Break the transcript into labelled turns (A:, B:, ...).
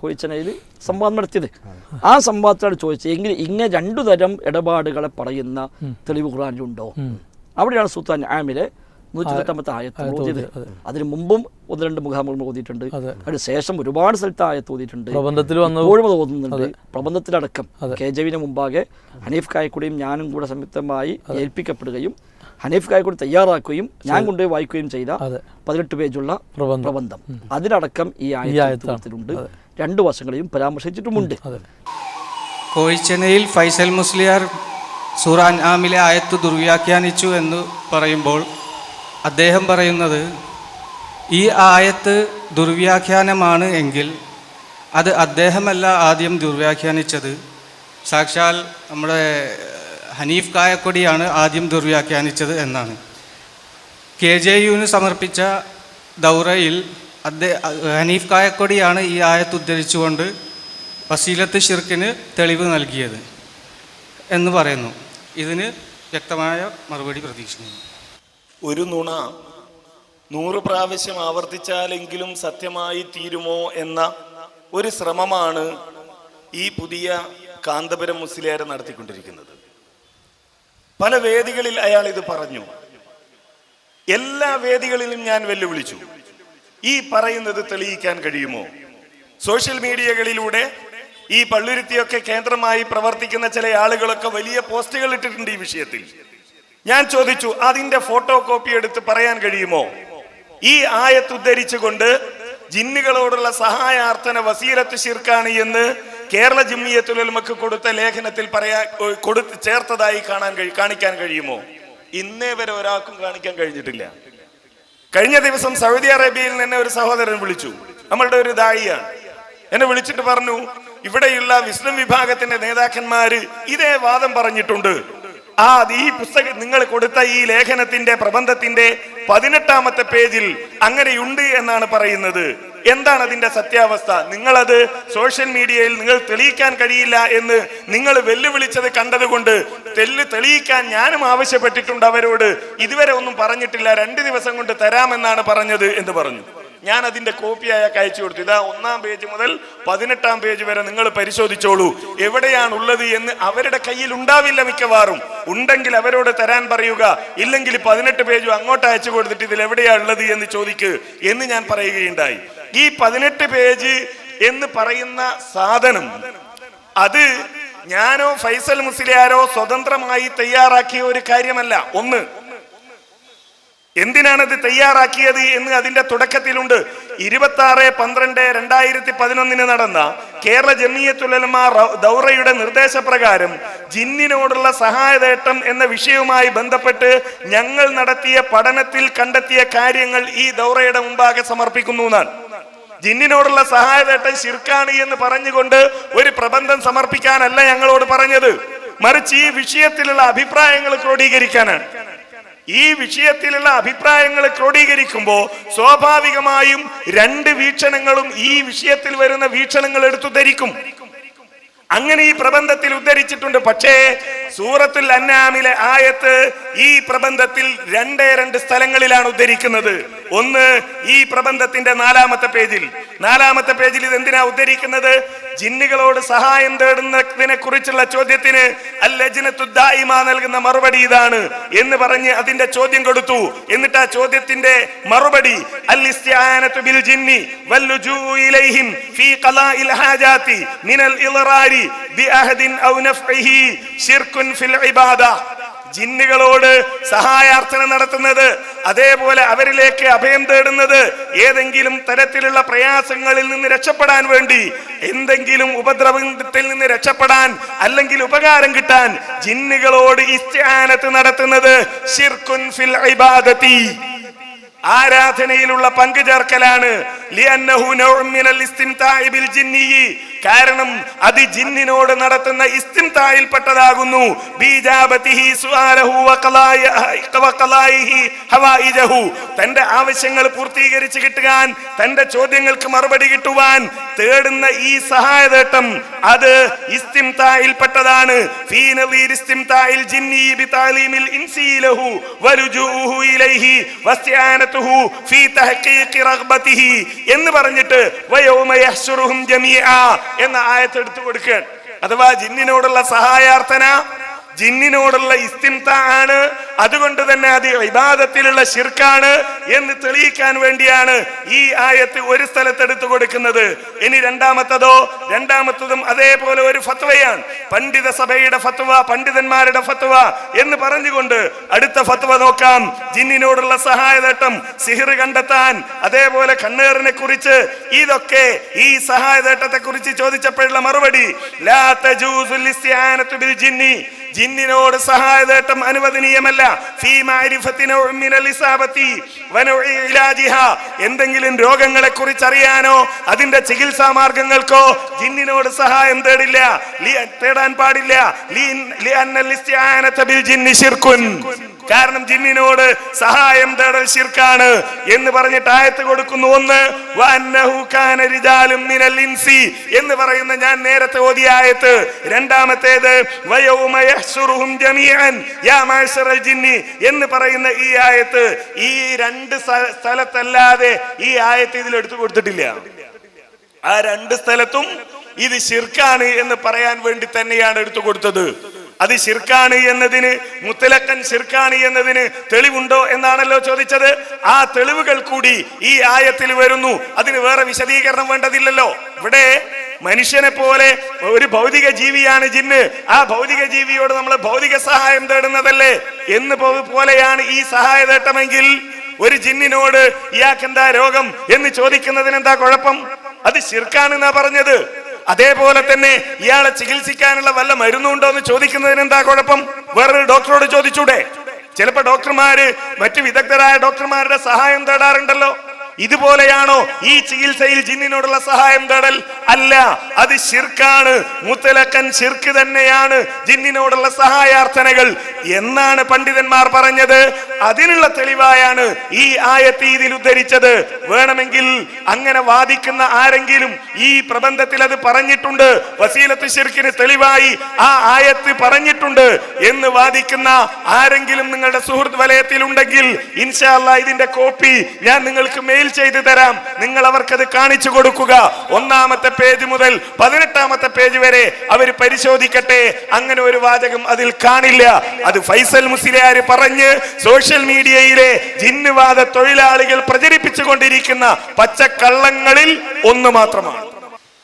A: കോഴിച്ചനയിൽ സംവാദം നടത്തിയത്. ആ സംവാദത്തിലാണ് ചോദിച്ചത് എങ്കിൽ ഇങ്ങനെ രണ്ടു തരം ഇടപാടുകളെ പറയുന്ന തെളിവ് ഖുറാനിലുണ്ടോ അവിടെയാണ് സുൽത്താൻ ആമിലെ നൂറ്റി പത്തൊമ്പത്തെ ആയത്ത് ഓതിയത്. അതിന് മുമ്പും ഒന്ന് രണ്ട് മുഖാമുഖങ്ങൾ ഓതിയിട്ടുണ്ട്. അതിന് ശേഷം ഒരുപാട് സ്ഥലത്ത് ആയത്ത് ഓതിയിട്ടുണ്ട്. ഇപ്പോഴും അത് ഓതുന്നുണ്ട്. പ്രബന്ധത്തിലടക്കം കെ ജെവിന് മുമ്പാകെ ഹനീഫ് കായക്കുടിയും ഞാനും കൂടെ സംയുക്തമായി ഏൽപ്പിക്കപ്പെടുകയും ഹനീഫ് കായക്കുടി തയ്യാറാക്കുകയും ഞാൻ കൊണ്ടുപോയി വായിക്കുകയും ചെയ്ത. പതിനെട്ട് പേജുള്ള
B: പ്രബന്ധം.
A: അതിനടക്കം ഈ ആയത്തിലുണ്ട് രണ്ട് വശങ്ങളെയും പരാമർശിച്ചിട്ടുമുണ്ട്.
C: കോഴിച്ചെന്നൈയിൽ ഫൈസൽ മുസ്ലിയാർ സൂറാൻ ആമിലെ ആയത്ത് ദുർവ്യാഖ്യാനിച്ചു എന്ന് പറയുമ്പോൾ അദ്ദേഹം പറയുന്നത് ഈ ആയത്ത് ദുർവ്യാഖ്യാനമാണ് എങ്കിൽ അത് അദ്ദേഹമല്ല ആദ്യം ദുർവ്യാഖ്യാനിച്ചത്. സാക്ഷാൽ നമ്മുടെ ഹനീഫ് കായക്കൊടിയാണ് ആദ്യം ദുർവ്യാഖ്യാനിച്ചത് എന്നാണ്. കെ ജെ യുവിന് സമർപ്പിച്ച ദൗറയിൽ അദ്ദേഹം ഹനീഫ് കായക്കൊടിയാണ് ഈ ആയത്ത് ഉദ്ധരിച്ചുകൊണ്ട് വസീലത്ത് ഷിർക്കിന് തെളിവ് നൽകിയത് എന്ന് പറയുന്നു. ഇതിന് വ്യക്തമായ മറുപടി പ്രതീക്ഷിക്കുന്നു.
D: ഒരു നുണ നൂറ് പ്രാവശ്യം ആവർത്തിച്ചാലെങ്കിലും സത്യമായി തീരുമോ എന്ന ഒരു ശ്രമമാണ് ഈ പുതിയ കാന്തപുരം മുസ്ലിയാരെ നടത്തിക്കൊണ്ടിരിക്കുന്നത്. പല വേദികളിൽ അയാൾ ഇത് പറഞ്ഞു. എല്ലാ വേദികളിലും ഞാൻ വെല്ലുവിളിച്ചു. ഈ പറയുന്നത് തെളിയിക്കാൻ കഴിയുമോ? സോഷ്യൽ മീഡിയകളിലൂടെ ഈ പള്ളുരുത്തിയൊക്കെ കേന്ദ്രമായി പ്രവർത്തിക്കുന്ന ചില ആളുകളൊക്കെ വലിയ പോസ്റ്റുകൾ ഇട്ടിട്ടുണ്ട് ഈ വിഷയത്തിൽ. ഞാൻ ചോദിച്ചു അതിന്റെ ഫോട്ടോ കോപ്പി എടുത്ത് പറയാൻ കഴിയുമോ? ഈ ആയത്ത് ഉദ്ധരിച്ചുകൊണ്ട് ജിന്നുകളോടുള്ള സഹായാർത്ഥന വസീലത്ത് ശിർക്കാണ് എന്ന് കേരള ജിമ്മിയത്തുലമക്ക് കൊടുത്ത ലേഖനത്തിൽ പറയാ കൊടുത്ത് ചേർത്തതായി കാണാൻ കാണിക്കാൻ കഴിയുമോ? ഇന്നേ വരെ ഒരാൾക്കും കാണിക്കാൻ കഴിഞ്ഞിട്ടില്ല. കഴിഞ്ഞ ദിവസം സൗദി അറേബ്യയിൽ നിന്ന് ഒരു സഹോദരൻ വിളിച്ചു. നമ്മളുടെ ഒരു ദായിയാണ്. എന്നെ വിളിച്ചിട്ട് പറഞ്ഞു ഇവിടെയുള്ള വിസ്ലിം വിഭാഗത്തിന്റെ നേതാക്കന്മാര് ഇതേ വാദം പറഞ്ഞിട്ടുണ്ട്. ആ ഈ പുസ്തകം നിങ്ങൾ കൊടുത്ത ഈ ലേഖനത്തിന്റെ പ്രബന്ധത്തിന്റെ പതിനെട്ടാമത്തെ പേജിൽ അങ്ങനെയുണ്ട് എന്നാണ് പറയുന്നത്. എന്താണ് അതിന്റെ സത്യാവസ്ഥ? നിങ്ങളത് സോഷ്യൽ മീഡിയയിൽ നിങ്ങൾ തെളിയിക്കാൻ കഴിയില്ല എന്ന് നിങ്ങൾ വെല്ലുവിളിച്ചത് കണ്ടതുകൊണ്ട് തെല്ല് തെളിയിക്കാൻ ഞാനും ആവശ്യപ്പെട്ടിട്ടുണ്ട് അവരോട്. ഇതുവരെ ഒന്നും പറഞ്ഞിട്ടില്ല. രണ്ട് ദിവസം കൊണ്ട് തരാമെന്നാണ് പറഞ്ഞത് എന്ന് പറഞ്ഞു. ഞാൻ അതിന്റെ കോപ്പി അയാൾക്ക് അയച്ചു കൊടുത്തു. ഇതാ ഒന്നാം പേജ് മുതൽ പതിനെട്ടാം പേജ് വരെ നിങ്ങൾ പരിശോധിച്ചോളൂ. എവിടെയാണ് ഉള്ളത് എന്ന് അവരുടെ കയ്യിൽ ഉണ്ടാവില്ല മിക്കവാറും. ഉണ്ടെങ്കിൽ അവരോട് തരാൻ പറയുക. ഇല്ലെങ്കിൽ പതിനെട്ട് പേജും അങ്ങോട്ട് അയച്ചു കൊടുത്തിട്ട് ഇതിൽ എവിടെയാണ് ഉള്ളത് എന്ന് ചോദിക്കുക എന്ന് ഞാൻ പറയുകയുണ്ടായി. ഈ പതിനെട്ട് പേജ് എന്ന് പറയുന്ന സാധനം അത് ഞാനോ ഫൈസൽ മുസ്ലിയാരോ സ്വതന്ത്രമായി തയ്യാറാക്കിയ ഒരു കാര്യമല്ല. ഒന്ന് എന്തിനാണ് എന്തിനാണത് തയ്യാറാക്കിയത് എന്ന് അതിന്റെ തുടക്കത്തിലുണ്ട്. ഇരുപത്തി ആറ് പന്ത്രണ്ട് രണ്ടായിരത്തി പതിനൊന്നിന് നടന്ന കേരള ജമിയത്തുലമ ദൗറയുടെ നിർദ്ദേശപ്രകാരം ജിന്നിനോടുള്ള സഹായതേട്ടം എന്ന വിഷയവുമായി ബന്ധപ്പെട്ട് ഞങ്ങൾ നടത്തിയ പഠനത്തിൽ കണ്ടെത്തിയ കാര്യങ്ങൾ ഈ ദൗറയുടെ മുമ്പാകെ സമർപ്പിക്കുന്നു എന്നാണ്. ജിന്നിനോടുള്ള സഹായതേട്ടം ശിർക്കാണ് എന്ന് പറഞ്ഞുകൊണ്ട് ഒരു പ്രബന്ധം സമർപ്പിക്കാനല്ല ഞങ്ങളോട് പറഞ്ഞത്. മറിച്ച് ഈ വിഷയത്തിലുള്ള അഭിപ്രായങ്ങൾ ക്രോഡീകരിക്കാനാണ്. ഈ വിഷയത്തിലുള്ള അഭിപ്രായങ്ങൾ ക്രോഡീകരിക്കുമ്പോൾ സ്വാഭാവികമായും രണ്ട് വീക്ഷണങ്ങളും ഈ വിഷയത്തിൽ വരുന്ന വീക്ഷണങ്ങൾ എടുത്തു ധരിക്കും. അങ്ങനെ ഈ പ്രബന്ധത്തിൽ ഉദ്ധരിച്ചിട്ടുണ്ട്. പക്ഷേ സൂറത്തുൽ അന്നാമിലെ ആയത്ത് ഈ പ്രബന്ധത്തിൽ രണ്ടേ രണ്ട് സ്ഥലങ്ങളിലാണ് ഉദ്ധരിക്കുന്നത്. ഒന്ന് ഈ പ്രബന്ധത്തിന്റെ നാലാമത്തെ പേജിൽ. നാലാമത്തെ പേജിൽ ഇത് എന്തിനാ ഉദ്ധരിക്കുന്നത്? ജിന്നുകളോട് സഹായം തേടുന്നതിനെ കുറിച്ചുള്ള ചോദ്യത്തിന് അല്ലജിനത്തുദ്ദായിമ നൽകുന്ന മറുപടി ഇതാണ് എന്ന് പറഞ്ഞ് അതിന്റെ ചോദ്യം കൊടുത്തു. എന്നിട്ട് ആ ചോദ്യത്തിന്റെ മറുപടി ബിൽ ജിന്നി ഫീ ഹാജാതി മിനൽ ഇളറാരി ബിഅഹദിൻ ഔ നഫ്ഇഹി ഫിൽ ജിന്നുകളോട് സഹായാർത്ഥന നടത്തുന്നത് അതേപോലെ അവരിലേക്ക് അഭയം തേടുന്നത് ഏതെങ്കിലും തരത്തിലുള്ള പ്രയാസങ്ങളിൽ നിന്ന് രക്ഷപ്പെടാൻ വേണ്ടി എന്തെങ്കിലും ഉപദ്രവത്തിൽ നിന്ന് രക്ഷപ്പെടാൻ അല്ലെങ്കിൽ ഉപകാരം കിട്ടാൻ ജിന്നുകളോട് ഇസ്ത്യാനത്ത് നടത്തുന്നത് ഫിൽ ആരാധനയിലുള്ള പങ്കു ചേർക്കലാണ്. കാരണം അത് ജിന്നിനോട് നടത്തുന്ന ഇസ്തിംതായിൽപ്പെട്ടതാകുന്നു. തന്റെ ആവശ്യങ്ങൾ പൂർത്തീകരിച്ച് കിട്ടുവാൻ തന്റെ ചോദ്യങ്ങൾക്ക് മറുപടി കിട്ടുവാൻ തേടുന്ന ഈ സഹായതേട്ടം അത് ഇസ്തിംതായിൽപ്പെട്ടതാണ് ഇലൈഹി എന്ന് പറഞ്ഞിട്ട് എന്ന ആയത്ത് എടുത്തു കൊടുക്കുക അഥവാ ജിന്നിനോടുള്ള സഹായാർത്ഥന ജിന്നിനോടുള്ള ഇസ്തിംത ആണ് അതുകൊണ്ട് തന്നെ അത് വിവാദത്തിലുള്ള ശിർക്കാണ് എന്ന് തെളിയിക്കാൻ വേണ്ടിയാണ് ഈ ആയത്ത് ഒരു സ്ഥലത്ത് എടുത്തു കൊടുക്കുന്നത്. ഇനി രണ്ടാമത്തതോ രണ്ടാമത്തതും അതേപോലെ ഒരു ഫത്വയാണ്. പണ്ഡിത സഭയുടെ ഫത്വ പണ്ഡിതന്മാരുടെ ഫത്വ എന്ന് പറഞ്ഞുകൊണ്ട് അടുത്ത ഫത്വ നോക്കാം. ജിന്നിനോടുള്ള സഹായതേട്ടം സിഹിർ കണ്ടെത്താൻ അതേപോലെ കണ്ണേറിനെ കുറിച്ച് ഇതൊക്കെ ഈ സഹായതേട്ടത്തെ കുറിച്ച് ചോദിച്ചപ്പോഴുള്ള മറുപടി ജിന്നിനോട് സഹായതേട്ടം അനുവദനീയമല്ല. എന്തെങ്കിലും രോഗങ്ങളെ കുറിച്ച് അറിയാനോ അതിന്റെ ചികിത്സാ മാർഗങ്ങൾക്കോ ജിന്നിനോട് സഹായം തേടില്ല. തേടാൻ പാടില്ല. കാരണം ജിന്നിനോട് സഹായം തേടൽ ശിർക്കാണ് എന്ന് പറഞ്ഞിട്ട് ആയത്ത് കൊടുക്കുന്നു. ഒന്ന് മിനൽ ഇൻസി എന്ന് പറയുന്ന ഞാൻ നേരത്തെ ഓതിയ ആയത്ത്. രണ്ടാമത്തേത് ജിന്നി എന്ന് പറയുന്ന ഈ ആയത്ത്. ഈ രണ്ട് സ്ഥലത്തല്ലാതെ ഈ ആയത്ത് ഇതിൽ എടുത്തു കൊടുത്തിട്ടില്ല. ആ രണ്ട് സ്ഥലത്തും ഇത് ശിർക്കാണ് എന്ന് പറയാൻ വേണ്ടി തന്നെയാണ് എടുത്തു കൊടുത്തത്. അത് ശിർക്കാണ് എന്നതിന് മുത്തലക്കൻ ശിർക്കാണ് എന്നതിന് തെളിവുണ്ടോ എന്നാണല്ലോ ചോദിച്ചത്. ആ തെളിവുകൾ കൂടി ഈ ആയത്തിൽ വരുന്നു. അതിന് വേറെ വിശദീകരണം വേണ്ടതില്ലല്ലോ. ഇവിടെ മനുഷ്യനെ പോലെ ഒരു ഭൗതിക ജീവിയാണ് ജിന്ന്. ആ ഭൗതിക ജീവിയോട് നമ്മൾ ഭൗതിക സഹായം തേടുന്നതല്ലേ? എന്ന് പോലെയാണ് ഈ സഹായ തേട്ടമെങ്കിൽ ഒരു ജിന്നിനോട് ഇയാൾക്ക് എന്താ രോഗം എന്ന് ചോദിക്കുന്നതിന് എന്താ കുഴപ്പം? അത് ശിർക്കാണെന്നാ പറഞ്ഞത്. അതേപോലെ തന്നെ ഇയാളെ ചികിത്സിക്കാനുള്ള വല്ല മരുന്നുണ്ടോ എന്ന് ചോദിക്കുന്നതിന് എന്താ കുഴപ്പം? വേറൊരു ഡോക്ടറോട് ചോദിച്ചൂടെ? ചിലപ്പോ ഡോക്ടർമാര് മറ്റു വിദഗ്ധരായ ഡോക്ടർമാരുടെ സഹായം തേടാറുണ്ടല്ലോ. ഇതുപോലെയാണോ ഈ ചികിത്സയിൽ ജിന്നിനോടുള്ള സഹായം തേടൽ? അല്ല അത് ശിർക്കാണ്. മുത്തലക്കൻ ശിർക്ക് തന്നെയാണ് ജിന്നിനോടുള്ള സഹായാർത്ഥനകൾ. എന്നാണ് പണ്ഡിതന്മാർ പറഞ്ഞത്? അതിനുള്ള തെളിവായാണ് ഈ ആയത്ത് ഇതിൽ ഉദ്ധരിച്ചത്. വേണമെങ്കിൽ അങ്ങനെ വാദിക്കുന്ന ആരെങ്കിലും ഈ പ്രബന്ധത്തിൽ അത് പറഞ്ഞിട്ടുണ്ട്? വസീലത്ത് ശിർക്കിന് തെളിവായി ആ ആയത്ത് പറഞ്ഞിട്ടുണ്ട് എന്ന് വാദിക്കുന്ന ആരെങ്കിലും നിങ്ങളുടെ സുഹൃത്ത് വലയത്തിൽ ഉണ്ടെങ്കിൽ ഇൻഷാല്ല ഇതിന്റെ കോപ്പി ഞാൻ നിങ്ങൾക്ക് മെയിൽ ചെയ്തു തരാം. നിങ്ങൾ അവർക്കത് കാണിച്ചു കൊടുക്കുക. ഒന്നാമത്തെ പേജ് മുതൽ പതിനെട്ടാമത്തെ പേജ് വരെ അവർ പരിശോധിക്കട്ടെ. അങ്ങനെ ഒരു വാചകം അതിൽ കാണില്ല. അത് ഫൈസൽ മുസ്ലിയാർ പറഞ്ഞ് സോഷ്യൽ മീഡിയയിലെ ജിന്നുവാദ തൊഴിലാളികൾ പ്രചരിപ്പിച്ചുകൊണ്ടിരിക്കുന്ന പച്ചക്കള്ളങ്ങളിൽ ഒന്ന് മാത്രമാണ്.